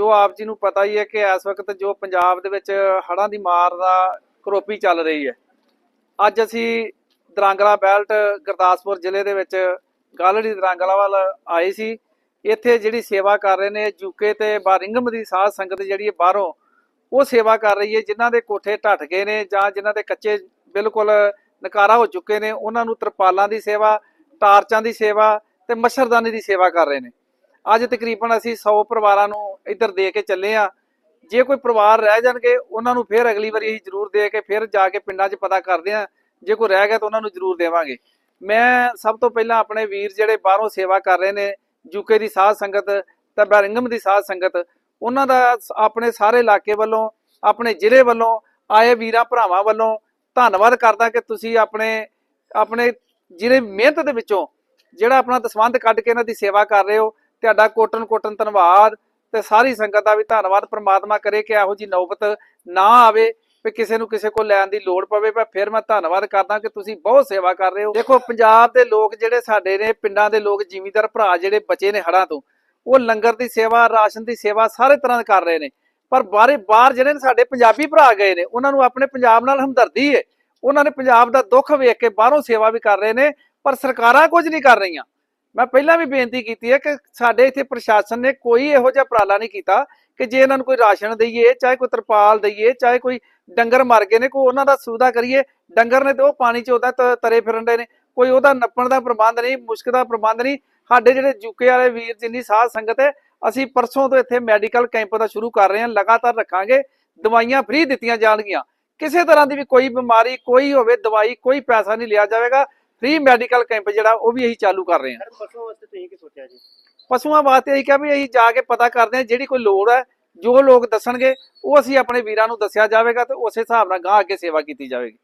ਜੋ ਆਪ ਜੀ ਨੂੰ ਪਤਾ ਹੀ ਹੈ ਕਿ ਇਸ ਵਕਤ ਜੋ ਪੰਜਾਬ ਦੇ ਵਿੱਚ ਹੜ੍ਹਾਂ ਦੀ ਮਾਰ ਦਾ ਕਰੋਪੀ ਚੱਲ ਰਹੀ ਹੈ। ਅੱਜ ਅਸੀਂ ਦਰਾਂਗਲਾ ਬੈਲਟ ਗੁਰਦਾਸਪੁਰ ਜ਼ਿਲ੍ਹੇ ਦੇ ਵਿੱਚ ਗਾਲੜੀ ਦਰਾਂਗਲਾ ਵੱਲ ਆਏ ਸੀ। ਇੱਥੇ ਜਿਹੜੀ ਸੇਵਾ ਕਰ ਰਹੇ ਨੇ ਯੂਕੇ ਤੇ ਬਾਰਿੰਗਮ ਦੀ ਸਾਧ ਸੰਗਤ ਜਿਹੜੀ ਹੈ ਬਾਹਰੋਂ, ਉਹ ਸੇਵਾ ਕਰ ਰਹੀ ਹੈ। ਜਿਨ੍ਹਾਂ ਦੇ ਕੋਠੇ ਢੱਟ ਗਏ ਨੇ ਜਾਂ ਜਿਨ੍ਹਾਂ ਦੇ ਕੱਚੇ ਬਿਲਕੁਲ ਨਕਾਰਾ ਹੋ ਚੁੱਕੇ ਨੇ, ਉਹਨਾਂ ਨੂੰ ਤਰਪਾਲਾਂ ਦੀ ਸੇਵਾ, ਟਾਰਚਾਂ ਦੀ ਸੇਵਾ ਤੇ ਮੱਛਰਦਾਨੀ ਦੀ ਸੇਵਾ ਕਰ ਰਹੇ ਨੇ। ਅੱਜ ਤਕਰੀਬਨ ਅਸੀਂ 100 ਪਰਿਵਾਰਾਂ ਨੂੰ ਇੱਧਰ ਦੇ ਕੇ ਚੱਲੇ ਆ ਜੇ ਕੋਈ ਪਰਿਵਾਰ ਰਹਿ ਜਾਣਗੇ, ਉਹਨਾਂ ਨੂੰ ਫਿਰ ਅਗਲੀ ਵਾਰੀ ਅਸੀਂ ਜ਼ਰੂਰ ਦੇ ਕੇ ਫਿਰ ਜਾ ਕੇ ਪਿੰਡਾਂ 'ਚ ਪਤਾ ਕਰਦੇ ਆ ਜੇ ਕੋਈ ਰਹਿ ਗਿਆ ਤਾਂ ਉਹਨਾਂ ਨੂੰ ਜ਼ਰੂਰ ਦੇਵਾਂਗੇ। ਮੈਂ ਸਭ ਤੋਂ ਪਹਿਲਾਂ ਆਪਣੇ ਵੀਰ ਜਿਹੜੇ ਬਾਹਰੋਂ ਸੇਵਾ ਕਰ ਰਹੇ ਨੇ ਯੂਕੇ ਦੀ ਸਾਧ ਸੰਗਤ ਤੇ ਬੈਰਿੰਗਮ ਦੀ ਸਾਧ ਸੰਗਤ, ਉਹਨਾਂ ਦਾ ਸ- ਆਪਣੇ ਸਾਰੇ ਇਲਾਕੇ ਵੱਲੋਂ, ਆਪਣੇ ਜ਼ਿਲ੍ਹੇ ਵੱਲੋਂ, ਆਏ ਵੀਰਾਂ ਭਰਾਵਾਂ ਵੱਲੋਂ ਧੰਨਵਾਦ ਕਰਦਾ ਕਿ ਤੁਸੀਂ ਆਪਣੇ ਆਪਣੇ ਜਿਹੜੇ ਮਿਹਨਤ ਦੇ ਵਿੱਚੋਂ ਜਿਹੜਾ ਆਪਣਾ ਦਸਵੰਧ ਕੱਢ ਕੇ ਇਹਨਾਂ ਦੀ ਸੇਵਾ ਕਰ ਰਹੇ ਹੋ ਤੁਹਾਡਾ ਕੋਟਨ ਕੋਟਨ ਧੰਨਵਾਦ ਤੇ ਸਾਰੀ ਸੰਗਤ ਦਾ ਵੀ ਧੰਨਵਾਦ। ਪ੍ਰਮਾਤਮਾ ਕਰੇ ਕਿ ਇਹੋ ਜੀ ਨੌਬਤ ਨਾ ਆਵੇ ਵੀ ਕਿਸੇ ਨੂੰ ਕਿਸੇ ਕੋਲ ਲੈਣ ਦੀ ਲੋੜ ਪਵੇ। ਪਰ ਫਿਰ ਮੈਂ ਧੰਨਵਾਦ ਕਰਦਾ ਕਿ ਤੁਸੀਂ ਬਹੁਤ ਸੇਵਾ ਕਰ ਰਹੇ ਹੋ। ਦੇਖੋ, ਪੰਜਾਬ ਦੇ ਲੋਕ ਜਿਹੜੇ ਸਾਡੇ ਨੇ, ਪਿੰਡਾਂ ਦੇ ਲੋਕ, ਜ਼ਿਮੀਂਦਾਰ ਭਰਾ ਜਿਹੜੇ ਬਚੇ ਨੇ ਹੜਾਂ ਤੋਂ, ਉਹ ਲੰਗਰ ਦੀ ਸੇਵਾ, ਰਾਸ਼ਨ ਦੀ ਸੇਵਾ ਸਾਰੇ ਤਰ੍ਹਾਂ ਕਰ ਰਹੇ ਨੇ। ਪਰ ਬਾਹਰੇ ਬਾਹਰ ਜਿਹੜੇ ਨੇ ਸਾਡੇ ਪੰਜਾਬੀ ਭਰਾ ਗਏ ਨੇ, ਉਹਨਾਂ ਨੂੰ ਆਪਣੇ ਪੰਜਾਬ ਨਾਲ ਹਮਦਰਦੀ ਹੈ ਉਹਨਾਂ ਨੇ ਪੰਜਾਬ ਦਾ ਦੁੱਖ ਵੇਖ ਕੇ ਬਾਹਰੋਂ ਸੇਵਾ ਵੀ ਕਰ ਰਹੇ ਨੇ, ਪਰ ਸਰਕਾਰਾਂ ਕੁਝ ਨਹੀਂ ਕਰ ਰਹੀਆਂ। ਮੈਂ ਪਹਿਲਾਂ ਵੀ ਬੇਨਤੀ ਕੀਤੀ ਹੈ ਕਿ ਸਾਡੇ ਇੱਥੇ ਪ੍ਰਸ਼ਾਸਨ ਨੇ ਕੋਈ ਇਹੋ ਜਿਹਾ ਉਪਰਾਲਾ ਨਹੀਂ ਕੀਤਾ ਕਿ ਜੇ ਇਹਨਾਂ ਨੂੰ ਕੋਈ ਰਾਸ਼ਨ ਦਈਏ, ਚਾਹੇ ਕੋਈ ਤਰਪਾਲ ਦਈਏ, ਚਾਹੇ ਕੋਈ ਡੰਗਰ ਮਰ ਗਏ ਨੇ, ਕੋਈ ਉਹਨਾਂ ਦਾ ਸੁਵਿਧਾ ਕਰੀਏ, ਡੰਗਰ ਨੇ ਤੇ ਉਹ ਪਾਣੀ 'ਚ ਉਹਦਾ ਤ- ਤਰੇ ਫਿਰਨ ਦੇ ਨੇ, ਕੋਈ ਉਹਦਾ ਨੱਪਣ ਦਾ ਪ੍ਰਬੰਧ ਨਹੀਂ, ਮੁਸ਼ਕ ਦਾ ਪ੍ਰਬੰਧ ਨਹੀਂ, ਸਾਡੇ ਜਿਹੜੇ ਯੂਕੇ ਵਾਲੇ ਵੀਰ ਜਿੰਨੀ ਸਾਧ ਸੰਗਤ ਹੈ, ਅਸੀਂ ਪਰਸੋਂ ਤੋਂ ਇੱਥੇ ਮੈਡੀਕਲ ਕੈਂਪ ਦਾ ਸ਼ੁਰੂ ਕਰ ਰਹੇ ਹਾਂ, ਲਗਾਤਾਰ ਰੱਖਾਂਗੇ, ਦਵਾਈਆਂ ਫ੍ਰੀ ਦਿੱਤੀਆਂ ਜਾਣਗੀਆਂ। ਕਿਸੇ ਤਰ੍ਹਾਂ ਦੀ ਵੀ ਕੋਈ ਬਿਮਾਰੀ, ਕੋਈ ਹੋਵੇ, ਦਵਾਈ, ਕੋਈ ਪੈਸਾ ਨਹੀਂ ਲਿਆ ਜਾਵੇਗਾ ਫ੍ਰੀ ਮੈਡੀਕਲ ਕੈਂਪ ਜਿਹੜਾ ਉਹ ਵੀ ਅਸੀਂ ਚਾਲੂ ਕਰ ਰਹੇ ਹਾਂ। ਪਸ਼ੂਆਂ ਵਾਸਤੇ ਤੁਸੀਂ ਕੀ ਸੋਚਿਆ ਜੀ? ਪਸ਼ੂਆਂ ਵਾਸਤੇ ਅਸੀਂ ਕਿਹਾ ਵੀ ਅਸੀਂ ਜਾ ਕੇ ਪਤਾ ਕਰਦੇ ਹਾਂ ਜਿਹੜੀ ਕੋਈ ਲੋੜ ਹੈ ਜੋ ਲੋਕ ਦੱਸਣਗੇ ਉਹ ਅਸੀਂ ਆਪਣੇ ਵੀਰਾਂ ਨੂੰ ਦੱਸਿਆ ਜਾਵੇਗਾ ਤੇ ਉਸੇ ਹਿਸਾਬ ਨਾਲ ਗਾਂ ਅੱਗੇ ਸੇਵਾ ਕੀਤੀ ਜਾਵੇਗੀ।